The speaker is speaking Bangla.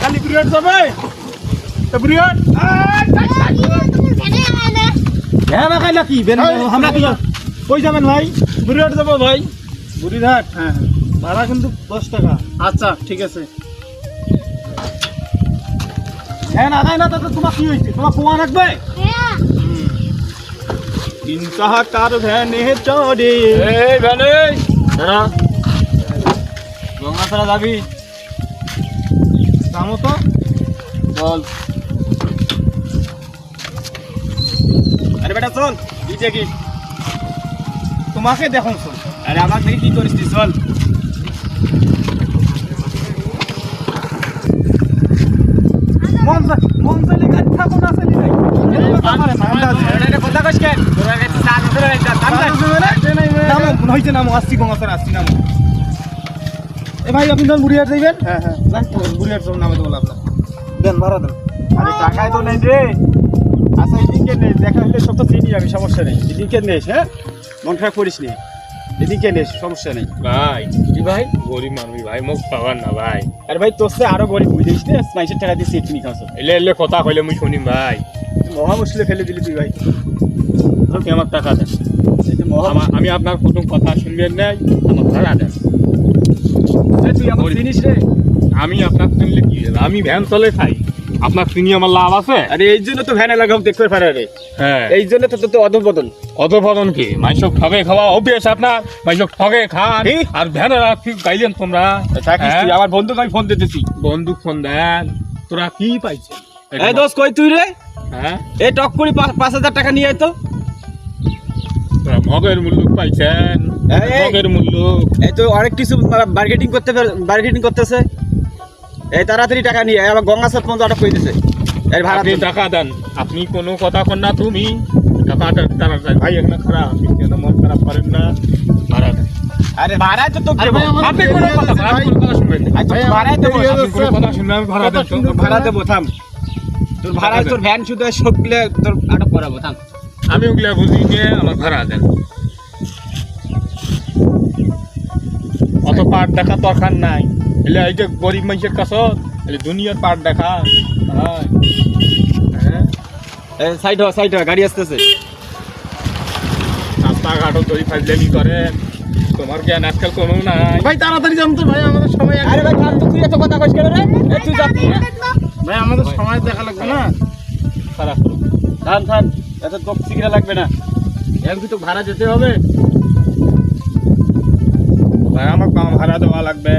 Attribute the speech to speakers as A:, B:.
A: খালি পিরিয়ড যাবে? পিরিয়ড
B: হ্যাঁ না খাইলা কি আমরা কি কই যাবেন ভাই?
A: পিরিয়ড যাব ভাই।
B: বুড়িরহাট।
A: হ্যাঁ।
B: ভাড়া কিন্তু দশ টাকা।
A: আচ্ছা ঠিক আছে।
B: হ্যাঁ না না তাতে তোমার কি হয়েছে? তোমার কুয়া রাখবে
A: তিন কাহাকার ভ্যানে চড়ে। এই ভ্যানে। দাঁড়া। গঙ্গাছড়া যাবি?
B: দামও তো।
A: চল আরে বেটা চল কি? দেখি
B: তোমাকে দেখুন শোন।
A: আরে আমার দেখি কি করিস চল কেন? চাল
B: হয়েছে নামো, আসছি গঙ্গাচড়া, আসছি নামো। এ ভাই আপনি ধরুন বুড়িহাট যাইবেন?
A: হ্যাঁ হ্যাঁ।
B: না, বুড়িহাট চল নামে দেবো আপনার দেন ভাড়া দেন।
A: আরে টাকায় তো নেই রে। আচ্ছা এদিকে নেই দেখা হলে সব তো চিনি আমি সমস্যা নেই। এদিকে নেস হ্যাঁ? মন খারাপ করিস নি। এদিকে নেস সমস্যা নেই।
C: ভাই কি ভাই? গরিব মানুষ ভাই মোক পাবার না ভাই।
A: আরে ভাই তোর সে আরও গরিব বুঝিস নে? পঁয়ষট্টি টাকা দিয়ে সিট কিনি খাওয়া
C: এলে এলে কথা কইলে মুই শুনিম ভাই।
A: মহা মুশকিলে ফেলে দিলি তুই ভাই।
C: তোকে আমার টাকা দেন। আমি আপনার প্রথম কথা শুনবেন নাই আমার ভাড়া দেন। আমি আপনার শুনলে কি আমি ভ্যান চলে খাই। আপনার চিনি আমার লাভ আছে?
A: আরে এই জন্য তো ভ্যানে লাগাও দেখতে পারে রে
C: হ্যাঁ।
A: এই জন্য তো তো
C: কি? ঠগে খাওয়া অভ্যেস আপনার। ঠগে খান? আর ভ্যানে রাখি গাইলেন তোমরা? হ্যাঁ?
A: আমার বন্ধুকে আমি ফোন দিতেছি।
C: বন্দুক ফোন দেন। তোরা কি পাইছে
A: এই দোস্ত কই তুই রে?
C: হ্যাঁ?
A: এই টক করি পাঁচ পাঁচ হাজার টাকা নিয়ে আয় তো।
C: মগের মূল্য পাইছেন। মগের মূল্য
A: এই তো অনেক কিছু বার্গেটিং করতে বার্গেটিং করতেছে। এই তাড়াতাড়ি টাকা নিয়ে আবার গঙ্গা সাত পর্যন্ত আটক করে দিছে। এর ভাড়া
C: আপনি। টাকা দেন। আপনি কোনো কথা কন না তুমি। টাকাটা তাড়াতাড়ি ভাই এখানে খারাপ। কেন মন খারাপ করেন না? ভাড়া দেন।
A: আরে ভাড়ায় তো
C: আপনি কোনো কথা শুনবেন কথা ভাড়া
A: ভাড়া দেবো থাম। তোর ভাড়ায় তোর ভ্যান শুধু সবগুলো তোর আটক করাবো থাম।
C: আমি ওগুলা বুঝি নিয়ে আমার ভাড়া দেন অত পাট দেখা দরকার নাই। এলে এই যে গরিব মানুষের কাছে এলে দুনিয়ার পাট দেখা। হ্যাঁ। হ্যাঁ
A: এই সাইড হ সাইড হ গাড়ি আসতেছে।
C: রাস্তাঘাটও তৈরি ফাইজলামি করেন তোমার জ্ঞান আজকাল কোনো নাই।
B: ভাই তাড়াতাড়ি যান তো ভাই আমাদের সময়
A: আরে ভাই থাম তো, তুই এত কথা কইস কেন রে? এই তুই যা
B: ভাই আমাদের সময় দেখা লাগবে না।
C: করো
A: থাম থাম এত তোক সিগরা লাগবে না। এখন তো ভাড়া যেতে হবে।
C: ভাই আমার কম ভাড়া দেওয়া লাগবে।